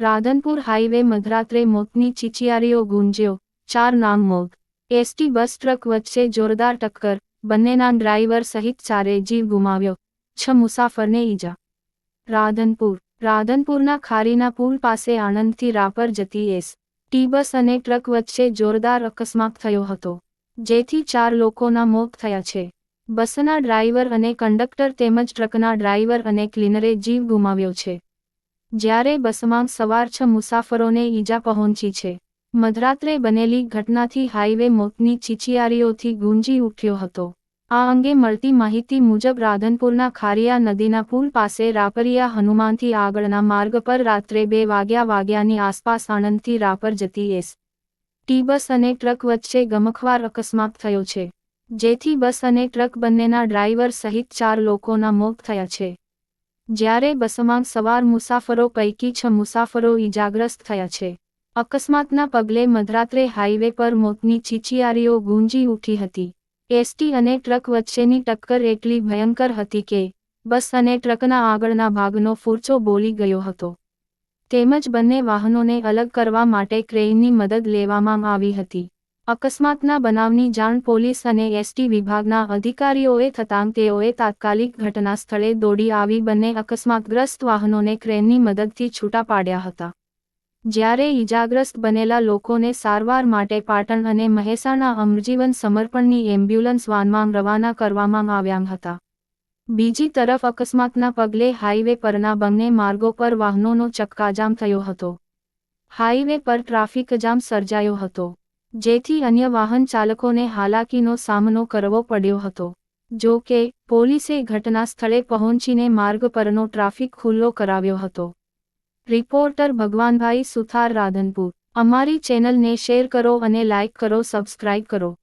Radhanpur highway મધરાત્રે મોતની ચીચિયારીઓ ગુંજ્યો. ચાર નામ મોત. એસટી બસ ટ્રક વચ્ચે જોરદાર ટક્કર. બંનેના ડ્રાઈવર સહિત ચારે જીવ ગુમાવ્યો. છ મુસાફરને ઈજા. રાધનપુર. રાધનપુરના ખારીના પુલ પાસે આણંદથી રાપર જતી એસ. ટી બસ અને ટ્રક વચ્ચે જોરદાર અકસ્માત થયો હતો. જેથી ચાર લોકોના મોત થયા છે. બસના ડ્રાઈવર અને કંડક્ટર તેમજ ટ્રકના ડ્રાઈવર અને ક્લીનરે જીવ ગુમાવ્યો છે. જ્યારે બસમાં સવાર છ મુસાફરોને ઈજા પહોંચી છે, મધરાત્રે બનેલી ઘટનાથી હાઈવે મોતની ચીચિયારીઓથી ગુંજી ઉઠ્યો હતો. આ અંગે મળતી માહિતી મુજબ રાધનપુરના ખારિયા નદીના પુલ પાસે રાપરિયા હનુમાનથી આગળના માર્ગ પર રાત્રે બે વાગ્યા વાગ્યાની આસપાસ આણંદથી રાપર જતી એસ. ટી બસ અને ટ્રક વચ્ચે ગમખવાર અકસ્માત થયો છે, જેથી બસ અને ટ્રક બંનેના ડ્રાઈવર સહિત ચાર લોકોના મોત થયા છે. જ્યારે બસમાં સવાર મુસાફરો પૈકી છ મુસાફરો ઇજાગ્રસ્ત થયા છે. અકસ્માતના પગલે મધરાત્રે હાઈવે પર મોતની ચીચિયારીઓ ગુંજી ઉઠી હતી. એસટી અને ટ્રક વચ્ચેની ટક્કર એટલી ભયંકર હતી કે, બસ અને ટ્રકના આગળના ભાગનો ફૂરચો બોલી ગયો હતો. તેમજ બંને વાહનોને અલગ કરવા માટે ક્રેઇનની મદદ લેવામાં આવી હતી. અકસ્માતના બનાવની જાણ પોલીસ અને એસટી વિભાગના અધિકારીઓએ થતાં તેઓએ તાત્કાલિક ઘટના સ્થળે દોડી આવી બંને અકસ્માતગ્રસ્ત વાહનોને ક્રેનની મદદથી છૂટા પાડ્યા હતા. જ્યારે ઈજાગ્રસ્ત બનેલા લોકોને સારવાર માટે પાટણ અને મહેસાણા અમરજીવન સમર્પણની એમ્બ્યુલન્સ વાનમાં રવાના કરવામાં આવ્યા હતા. બીજી તરફ અકસ્માતના પગલે હાઈવે પરના બંને માર્ગો પર વાહનોનો ચક્કાજામ થયો હતો. હાઈવે પર ટ્રાફિક જામ સર્જાયો હતો. જેથી અન્ય વાહન ચાલકોને હાલાકીનો સામનો કરવો પડ્યો હતો. જો કે, પોલીસે ઘટના સ્થળે પહોંચીને માર્ગ પરનો ટ્રાફિક ખુલ્લો કરાવ્યો હતો. રિપોર્ટર ભગવાનભાઈ સુથાર રાધનપુર. અમારી ચેનલને શેર કરો અને લાઇક કરો, સબસ્ક્રાઇબ કરો.